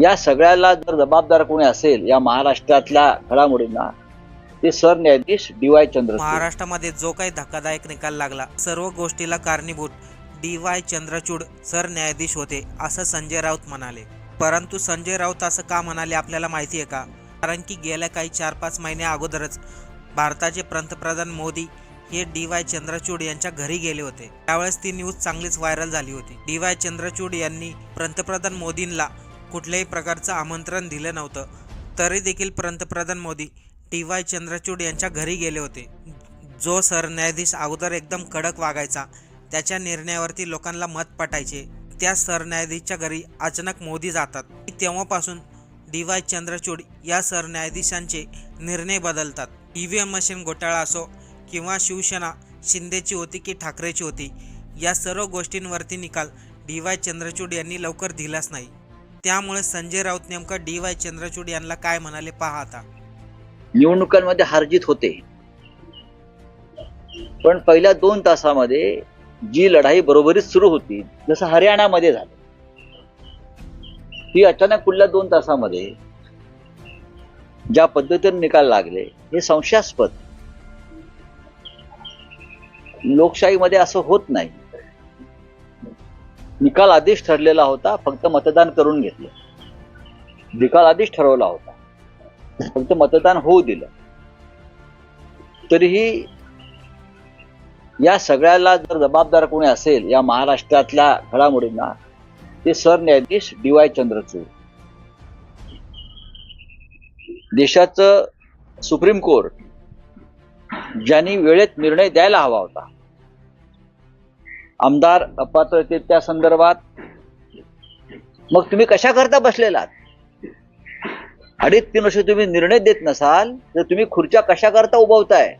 या सगळ्याला जर जबाबदार कोणी असेल या महाराष्ट्रातल्या घडामोडींना ते सरन्यायाधीश डी वाय महाराष्ट्रामध्ये जो काही धक्कादायक निकाल लागला सर्व गोष्टीला कारणीभूत डी वाय चंद्रचूड सरन्यायाधीश होते असं संजय राऊत म्हणाले. परंतु संजय राऊत असं का म्हणाले आपल्याला माहिती आहे का? कारण की गेल्या काही चार पाच महिन्या अगोदरच भारताचे पंतप्रधान मोदी हे डी वाय चंद्रचूड यांच्या घरी गेले होते. त्यावेळेस ती न्यूज चांगलीच व्हायरल झाली होती. डी वाय चंद्रचूड यांनी पंतप्रधान मोदींना कुठल्याही प्रकारचं आमंत्रण दिलं नव्हतं. तरी देखील पंतप्रधान मोदी टी. वाय. चंद्रचूड यांच्या घरी गेले होते. जो सरन्यायाधीश अगोदर एकदम कडक वागायचा त्याच्या निर्णयावरती लोकांना मत पटायचे त्या सरन्यायाधीशच्या घरी अचानक मोदी जातात. तेव्हापासून डी. वाय. चंद्रचूड या सरन्यायाधीशांचे निर्णय बदलतात. ई व्ही एम मशीन घोटाळा असो किंवा शिवसेना शिंदेची होती की ठाकरेची होती या सर्व गोष्टींवरती निकाल डी. वाय. चंद्रचूड यांनी लवकर दिलाच नाही. त्यामुळे संजय राऊत नेमकं डी वाय चंद्रचूड यांना काय म्हणाले पहा आता. निवडणुकांमध्ये हारजीत होते. पण पहिल्या दोन तासामध्ये जी लढाई बरोबरीच सुरू होती जसं हरियाणामध्ये झालं ती अचानक पुढल्या दोन तासामध्ये ज्या पद्धतीने निकाल लागले हे संशयास्पद. लोकशाहीमध्ये असं होत नाही. निकाल आधीच ठरलेला होता फक्त मतदान करून घेतलं. निकाल आधीच ठरवला होता. फक्त मतदान होऊ दिलं. तरीही या सगळ्याला जर जबाबदार कोणी असेल या महाराष्ट्रातल्या घडामोडींना ते सरन्यायाधीश डी वाय चंद्रचूड. देशाचं सुप्रीम कोर्ट ज्यांनी वेळेत निर्णय द्यायला हवा होता आमदार अपात्रतेच्या संदर्भात. मग तुम्ही कशा करता बसलेलात? अडीच तीन वर्ष तुम्ही निर्णय देत नसाल तर तुम्ही खुर्च्या कशा करता उभवताय?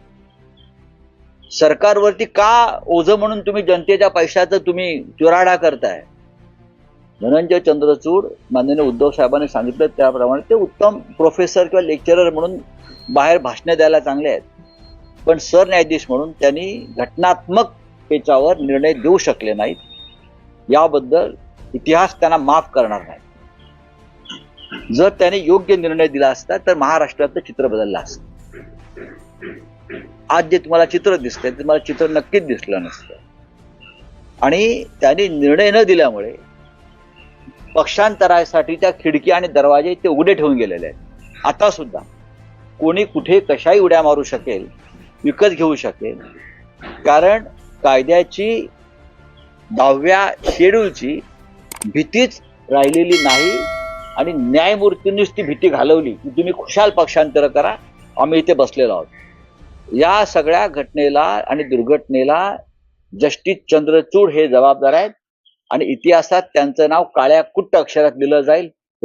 सरकारवरती का ओझ म्हणून तुम्ही जनतेच्या पैशाचं तुम्ही चुराडा करताय? धनंजय चंद्रचूड माननीय उद्धव साहेबांनी सांगितलं त्याप्रमाणे ते उत्तम प्रोफेसर किंवा लेक्चरर म्हणून बाहेर भाषणे द्यायला चांगले आहेत. पण सरन्यायाधीश म्हणून त्यांनी घटनात्मक त्याच्यावर निर्णय देऊ शकले नाहीत. याबद्दल इतिहास त्यांना माफ करणार नाही. जर त्याने योग्य निर्णय दिला असता तर महाराष्ट्राचं चित्र बदललं असतं. आज जे तुम्हाला चित्र दिसतंय ते तुम्हाला चित्र नक्कीच दिसलं नसतं. आणि त्याने निर्णय न दिल्यामुळे पक्षांतरासाठी खिडकी आणि दरवाजे ते उघडे ठेवून गेलेले आहेत. आता सुद्धा कोणी कुठे कशाही उड्या मारू शकेल विकत घेऊ शकेल. कारण कायद्याची दहाव्या शेड्यूलची भीतीच राहिलेली नाही आणि न्यायमूर्तींनीच ती भीती घालवली की तुम्ही खुशाल पक्षांतर करा आम्ही इथे बसलेलो आहोत. या सगळ्या घटनेला आणि दुर्घटनेला जस्टिस चंद्रचूड हे जबाबदार आहेत आणि इतिहासात त्यांचं नाव काळ्या कुट्ट अक्षरात लिहिलं जाईल.